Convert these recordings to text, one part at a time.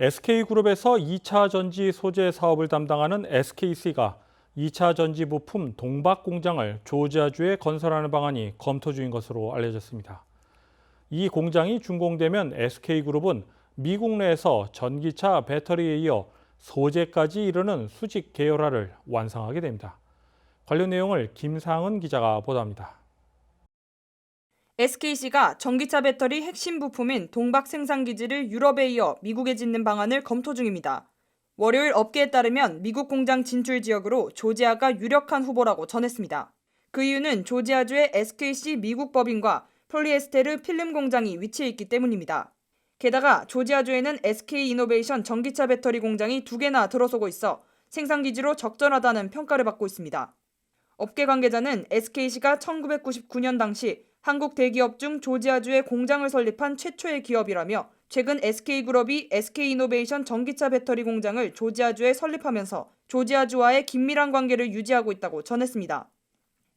SK그룹에서 2차 전지 소재 사업을 담당하는 SKC가 2차 전지 부품 동박 공장을 조지아주에 건설하는 방안이 검토 중인 것으로 알려졌습니다. 이 공장이 준공되면 SK그룹은 미국 내에서 전기차 배터리에 이어 소재까지 이르는 수직 계열화를 완성하게 됩니다. 관련 내용을 김상은 기자가 보도합니다. SKC가 전기차 배터리 핵심 부품인 동박 생산 기지를 유럽에 이어 미국에 짓는 방안을 검토 중입니다. 월요일 업계에 따르면 미국 공장 진출 지역으로 조지아가 유력한 후보라고 전했습니다. 그 이유는 조지아주의 SKC 미국 법인과 폴리에스테르 필름 공장이 위치해 있기 때문입니다. 게다가 조지아주에는 SK 이노베이션 전기차 배터리 공장이 두 개나 들어서고 있어 생산 기지로 적절하다는 평가를 받고 있습니다. 업계 관계자는 SKC가 1999년 당시 한국 대기업 중 조지아주에 공장을 설립한 최초의 기업이라며 최근 SK그룹이 SK이노베이션 전기차 배터리 공장을 조지아주에 설립하면서 조지아주와의 긴밀한 관계를 유지하고 있다고 전했습니다.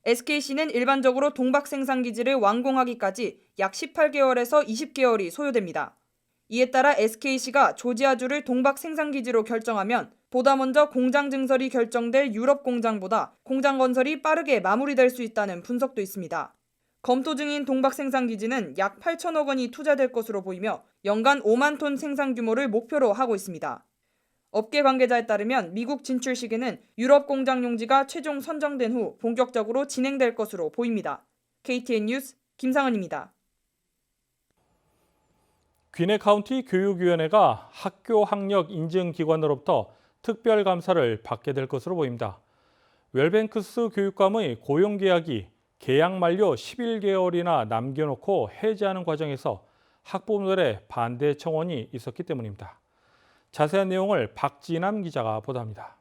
SKC는 일반적으로 동박 생산 기지를 완공하기까지 약 18개월에서 20개월이 소요됩니다. 이에 따라 SKC가 조지아주를 동박 생산 기지로 결정하면 보다 먼저 공장 증설이 결정될 유럽 공장보다 공장 건설이 빠르게 마무리될 수 있다는 분석도 있습니다. 검토 중인 동박 생산 기지는 약 8천억 원이 투자될 것으로 보이며 연간 5만 톤 생산 규모를 목표로 하고 있습니다. 업계 관계자에 따르면 미국 진출 시기는 유럽 공장 용지가 최종 선정된 후 본격적으로 진행될 것으로 보입니다. KTN 뉴스 김상은입니다. 귀네 카운티 교육위원회가 학교 학력 인증 기관으로부터 특별 감사를 받게 될 것으로 보입니다. 웰뱅크스 교육감의 고용 계약이 계약 만료 11개월이나 남겨놓고 해지하는 과정에서 학부모들의 반대 청원이 있었기 때문입니다. 자세한 내용을 박진남 기자가 보도합니다.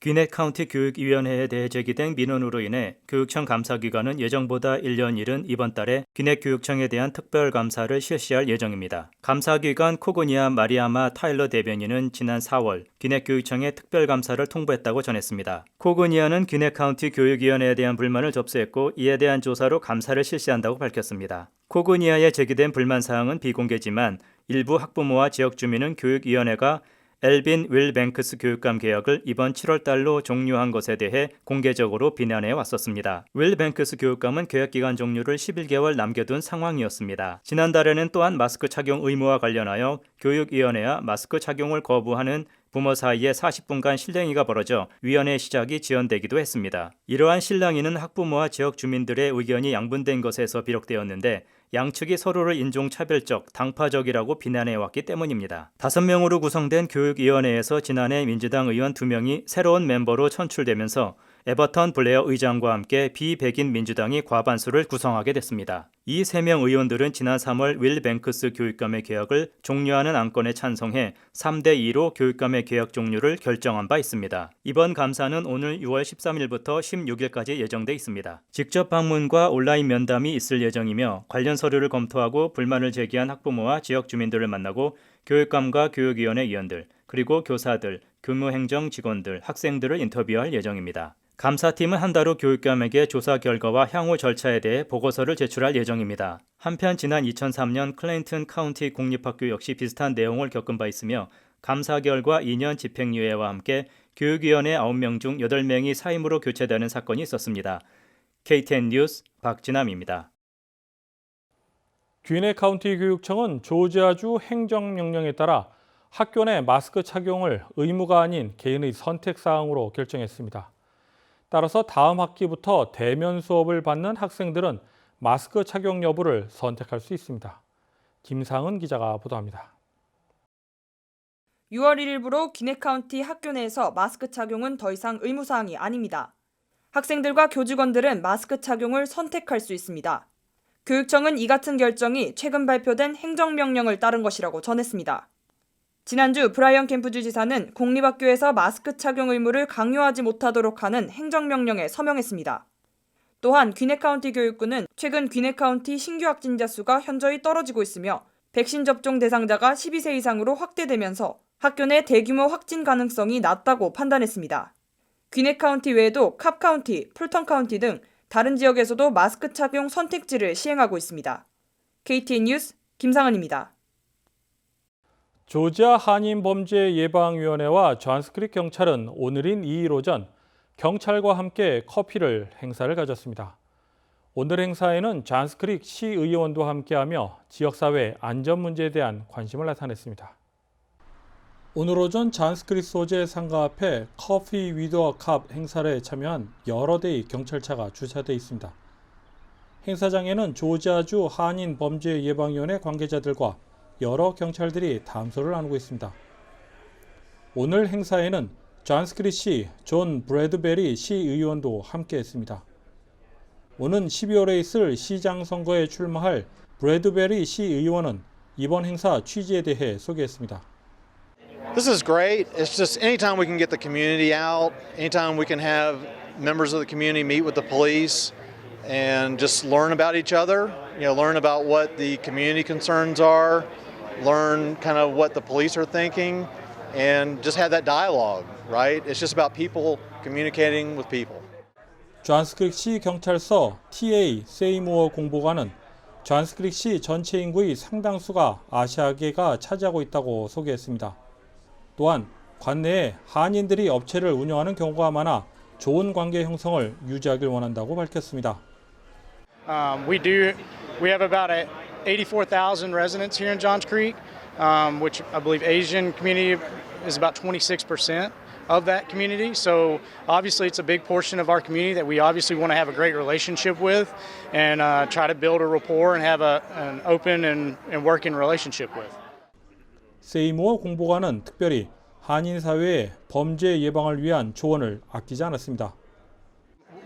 귀넷 카운티 교육위원회에 대해 제기된 민원으로 인해 교육청 감사기관은 예정보다 1년 이른 이번 달에 귀넷 교육청에 대한 특별 감사를 실시할 예정입니다. 감사기관 코고니아 마리아마 타일러 대변인은 지난 4월 귀넷 교육청에 특별 감사를 통보했다고 전했습니다. 코고니아는 귀넷 카운티 교육위원회에 대한 불만을 접수했고 이에 대한 조사로 감사를 실시한다고 밝혔습니다. 코고니아에 제기된 불만 사항은 비공개지만 일부 학부모와 지역 주민은 교육위원회가 엘빈 윌 뱅크스 교육감 계약을 이번 7월 달로 종료한 것에 대해 공개적으로 비난해 왔었습니다. 윌 뱅크스 교육감은 계약 기간 종료를 11개월 남겨둔 상황이었습니다. 지난달에는 또한 마스크 착용 의무와 관련하여 교육위원회와 마스크 착용을 거부하는 부모 사이에 40분간 실랭이가 벌어져 위원회 시작이 지연되기도 했습니다. 이러한 실랑이는 학부모와 지역 주민들의 의견이 양분된 것에서 비롯되었는데 양측이 서로를 인종차별적, 당파적이라고 비난해왔기 때문입니다. 다섯 명으로 구성된 교육위원회에서 지난해 민주당 의원 두 명이 새로운 멤버로 선출되면서 에버턴 블레어 의장과 함께 비백인 민주당이 과반수를 구성하게 됐습니다. 이 세 명 의원들은 지난 3월 윌 뱅크스 교육감의 개혁을 종료하는 안건에 찬성해 3대 2로 교육감의 개혁 종료를 결정한 바 있습니다. 이번 감사는 오늘 6월 13일부터 16일까지 예정돼 있습니다. 직접 방문과 온라인 면담이 있을 예정이며 관련 서류를 검토하고 불만을 제기한 학부모와 지역 주민들을 만나고 교육감과 교육위원회 위원들 그리고 교사들, 교무행정 직원들, 학생들을 인터뷰할 예정입니다. 감사팀은 한 달 후 교육감에게 조사 결과와 향후 절차에 대해 보고서를 제출할 예정입니다. 한편 지난 2003년 클레인튼 카운티 공립학교 역시 비슷한 내용을 겪은 바 있으며 감사 결과 2년 집행유예와 함께 교육위원회 9명 중 8명이 사임으로 교체되는 사건이 있었습니다. KTN 뉴스 박진남입니다. 귀네 카운티 교육청은 조지아주 행정명령에 따라 학교 내 마스크 착용을 의무가 아닌 개인의 선택 사항으로 결정했습니다. 따라서 다음 학기부터 대면 수업을 받는 학생들은 마스크 착용 여부를 선택할 수 있습니다. 김상은 기자가 보도합니다. 6월 1일부로 기네 카운티 학교 내에서 마스크 착용은 더 이상 의무 사항이 아닙니다. 학생들과 교직원들은 마스크 착용을 선택할 수 있습니다. 교육청은 이 같은 결정이 최근 발표된 행정명령을 따른 것이라고 전했습니다. 지난주 브라이언 캠프 주 지사는 공립학교에서 마스크 착용 의무를 강요하지 못하도록 하는 행정명령에 서명했습니다. 또한 귀네 카운티 교육부는 최근 귀네 카운티 신규 확진자 수가 현저히 떨어지고 있으며 백신 접종 대상자가 12세 이상으로 확대되면서 학교 내 대규모 확진 가능성이 낮다고 판단했습니다. 귀네 카운티 외에도 캅 카운티, 풀턴 카운티 등 다른 지역에서도 마스크 착용 선택지를 시행하고 있습니다. KTN 뉴스 김상은입니다. 조지아 한인범죄예방위원회와 존스크릭 경찰은 오늘인 2일 오전 경찰과 함께 커피를 행사를 가졌습니다. 오늘 행사에는 존스크릭 시의원도 함께하며 지역사회 안전 문제에 대한 관심을 나타냈습니다. 오늘 오전 잔스크릭 소재 상가 앞에 커피 위더 컵 행사에 참여한 여러 대의 경찰차가 주차돼 있습니다. 행사장에는 조지아주 한인 범죄 예방위원회 관계자들과 여러 경찰들이 담소를 나누고 있습니다. 오늘 행사에는 존 스크리 시, 존 브래드베리 시의원도 함께했습니다. 오는 12월에 있을 시장 선거에 출마할 브래드베리 시의원은 이번 행사 취지에 대해 소개했습니다. This is great. It's just anytime we can get the community out, anytime we can have members of the community meet with the police and just learn about each other, you know, learn about what the community concerns are, learn kind of what the police are thinking, and just have that dialogue, right? It's just about people communicating with people. 존스크릭 시 경찰서 TA 세이모어 공보관은 존스크릭 시 전체 인구의 상당수가 아시아계가 차지하고 있다고 소개했습니다. 또한 관내에 한인들이 업체를 운영하는 경우가 많아 좋은 관계 형성을 유지하길 원한다고 밝혔습니다. Um, we do. We have about a 84,000 residents here in Johns Creek, um, which I believe Asian community is about 26 percent of that community. So obviously, it's a big portion of our community that we obviously want to have a great relationship with, and uh, try to build a rapport and have a, an open and, and working relationship with. 세이모어 공보관은 특별히 한인 사회의 범죄 예방을 위한 조언을 아끼지 않았습니다.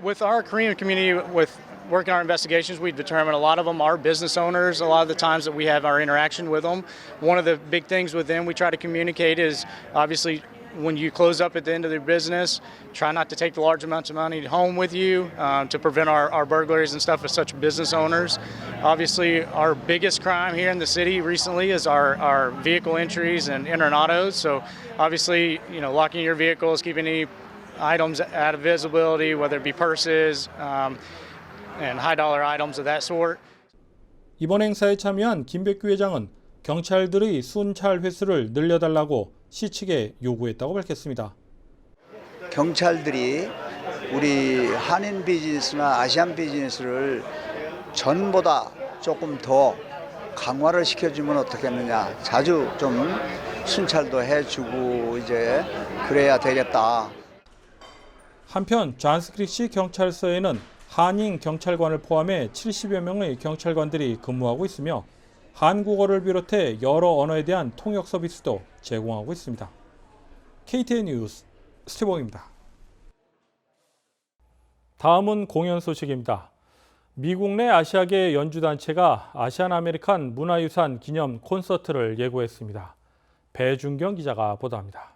With our Korean community, with working our investigations, we determine a lot of them are business owners. A lot of the times that we have our interaction with them, one of the big things with them we try to communicate is obviously when you close up at the end of their business, try not to take the large amounts of money home with you um, to prevent our, our burglaries and stuff as such business owners. Obviously, our biggest crime here in the city recently is our, our vehicle entries and internados. So obviously, you know, locking your vehicles, keeping any items out of visibility, whether it be purses um, and high dollar items of that sort. 이번 행사에 참여한 김백규 회장은 경찰들의 순찰 횟수를 늘려달라고 시 측에 요구했다고 밝혔습니다. 경찰들이 우리 한인 비즈니스나 아시안 비즈니스를 전보다 조금 더 강화를 시켜주면 어떻겠느냐. 자주 좀 순찰도 해주고 이제 그래야 되겠다. 한편 존스크릭시 경찰서에는 한인 경찰관을 포함해 70여 명의 경찰관들이 근무하고 있으며 한국어를 비롯해 여러 언어에 대한 통역 서비스도 제공하고 있습니다. KTN 뉴스 스티봉입니다. 다음은 공연 소식입니다. 미국 내 아시아계 연주단체가 아시안 아메리칸 문화유산 기념 콘서트를 예고했습니다. 배준경 기자가 보도합니다.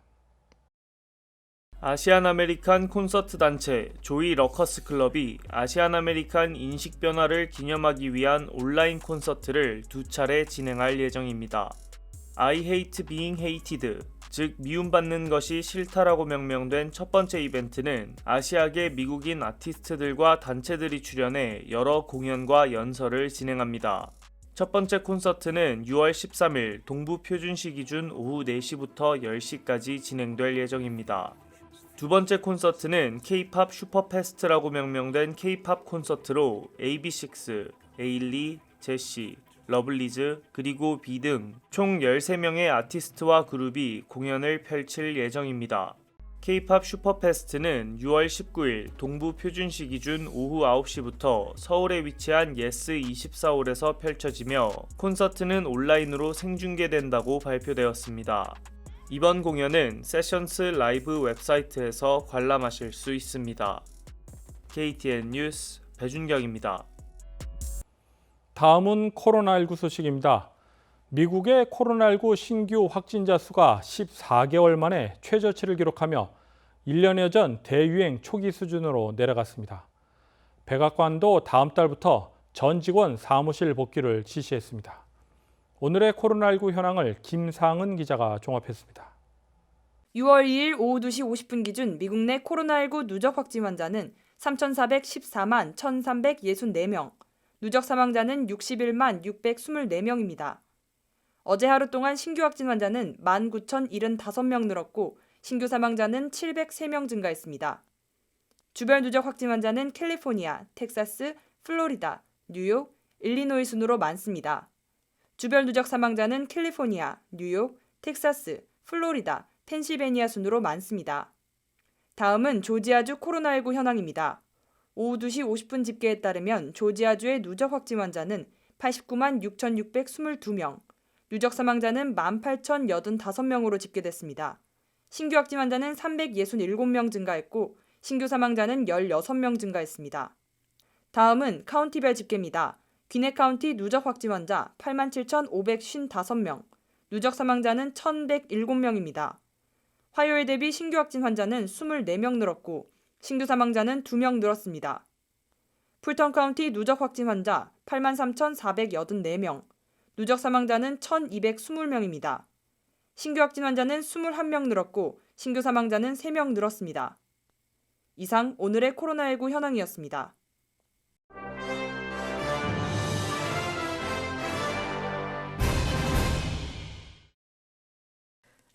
아시안 아메리칸 콘서트 단체 조이 러커스 클럽이 아시안 아메리칸 인식 변화를 기념하기 위한 온라인 콘서트를 두 차례 진행할 예정입니다. I hate being hated, 즉 미움받는 것이 싫다라고 명명된 첫 번째 이벤트는 아시아계 미국인 아티스트들과 단체들이 출연해 여러 공연과 연설을 진행합니다. 첫 번째 콘서트는 6월 13일 동부 표준시 기준 오후 4시부터 10시까지 진행될 예정입니다. 두 번째 콘서트는 K-팝 슈퍼페스트라고 명명된 K-팝 콘서트로 AB6, 에일리, 제시, 러블리즈, 그리고 비등총 13명의 아티스트와 그룹이 공연을 펼칠 예정입니다. K-팝 슈퍼페스트는 6월 19일 동부 표준시 기준 오후 9시부터 서울에 위치한 예스 24홀에서 펼쳐지며 콘서트는 온라인으로 생중계된다고 발표되었습니다. 이번 공연은 세션스 라이브 웹사이트에서 관람하실 수 있습니다. KTN 뉴스 배준경입니다. 다음은 코로나19 소식입니다. 미국의 코로나19 신규 확진자 수가 14개월 만에 최저치를 기록하며 1년여 전 대유행 초기 수준으로 내려갔습니다. 백악관도 다음 달부터 전 직원 사무실 복귀를 지시했습니다. 오늘의 코로나19 현황을 김상은 기자가 종합했습니다. 6월 2일 오후 2시 50분 기준 미국 내 코로나19 누적 확진 환자는 3,414만 1,364명, 누적 사망자는 61만 624명입니다. 어제 하루 동안 신규 확진 환자는 19,075명 늘었고 신규 사망자는 703명 증가했습니다. 주별 누적 확진 환자는 캘리포니아, 텍사스, 플로리다, 뉴욕, 일리노이 순으로 많습니다. 주별 누적 사망자는 캘리포니아, 뉴욕, 텍사스, 플로리다, 펜실베니아 순으로 많습니다. 다음은 조지아주 코로나19 현황입니다. 오후 2시 50분 집계에 따르면 조지아주의 누적 확진 환자는 89만 6,622명, 누적 사망자는 18,085명으로 집계됐습니다. 신규 확진 환자는 367명 증가했고 신규 사망자는 16명 증가했습니다. 다음은 카운티별 집계입니다. 귀네 카운티 누적 확진 환자 87,555명, 누적 사망자는 1,107명입니다. 화요일 대비 신규 확진 환자는 24명 늘었고 신규 사망자는 2명 늘었습니다. 풀턴 카운티 누적 확진 환자 83,484명, 누적 사망자는 1,220명입니다. 신규 확진 환자는 21명 늘었고 신규 사망자는 3명 늘었습니다. 이상 오늘의 코로나19 현황이었습니다.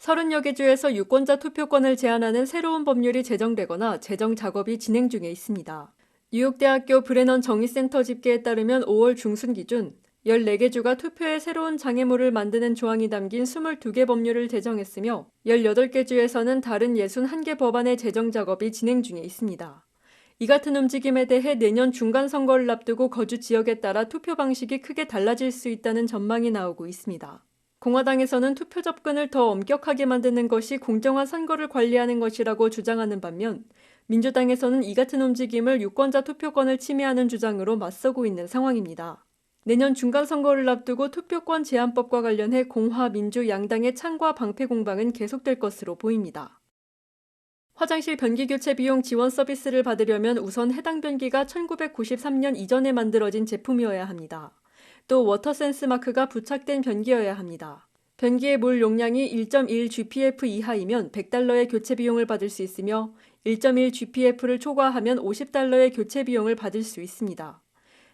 서른여 개 주에서 유권자 투표권을 제한하는 새로운 법률이 제정되거나 제정 작업이 진행 중에 있습니다. 뉴욕대학교 브레넌 정의센터 집계에 따르면 5월 중순 기준 14개 주가 투표에 새로운 장애물을 만드는 조항이 담긴 22개 법률을 제정했으며 18개 주에서는 다른 61개 법안의 제정 작업이 진행 중에 있습니다. 이 같은 움직임에 대해 내년 중간 선거를 앞두고 거주 지역에 따라 투표 방식이 크게 달라질 수 있다는 전망이 나오고 있습니다. 공화당에서는 투표 접근을 더 엄격하게 만드는 것이 공정한 선거를 관리하는 것이라고 주장하는 반면 민주당에서는 이 같은 움직임을 유권자 투표권을 침해하는 주장으로 맞서고 있는 상황입니다. 내년 중간 선거를 앞두고 투표권 제한법과 관련해 공화, 민주 양당의 창과 방패 공방은 계속될 것으로 보입니다. 화장실 변기 교체 비용 지원 서비스를 받으려면 우선 해당 변기가 1993년 이전에 만들어진 제품이어야 합니다. 또 워터센스 마크가 부착된 변기여야 합니다. 변기의 물 용량이 1.1 GPF 이하이면 100달러의 교체 비용을 받을 수 있으며 1.1 GPF를 초과하면 50달러의 교체 비용을 받을 수 있습니다.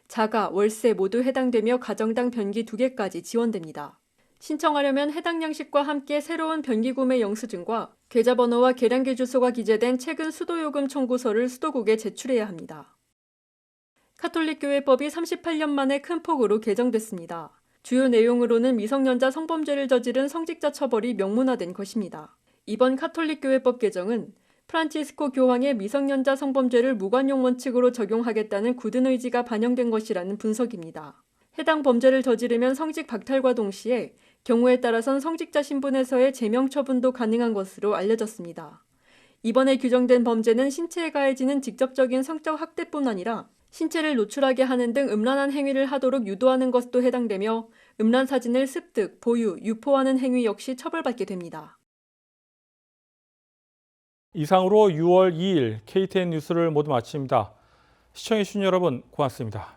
자가, 월세 모두 해당되며 가정당 변기 2개까지 지원됩니다. 신청하려면 해당 양식과 함께 새로운 변기 구매 영수증과 계좌번호와 계량기 주소가 기재된 최근 수도요금 청구서를 수도국에 제출해야 합니다. 카톨릭교회법이 38년 만에 큰 폭으로 개정됐습니다. 주요 내용으로는 미성년자 성범죄를 저지른 성직자 처벌이 명문화된 것입니다. 이번 카톨릭교회법 개정은 프란치스코 교황의 미성년자 성범죄를 무관용 원칙으로 적용하겠다는 굳은 의지가 반영된 것이라는 분석입니다. 해당 범죄를 저지르면 성직 박탈과 동시에 경우에 따라선 성직자 신분에서의 제명 처분도 가능한 것으로 알려졌습니다. 이번에 규정된 범죄는 신체에 가해지는 직접적인 성적 학대뿐 아니라 신체를 노출하게 하는 등 음란한 행위를 하도록 유도하는 것도 해당되며 음란 사진을 습득, 보유, 유포하는 행위 역시 처벌받게 됩니다. 이상으로 6월 2일 KTN 뉴스를 모두 마칩니다. 시청해주신 여러분 고맙습니다.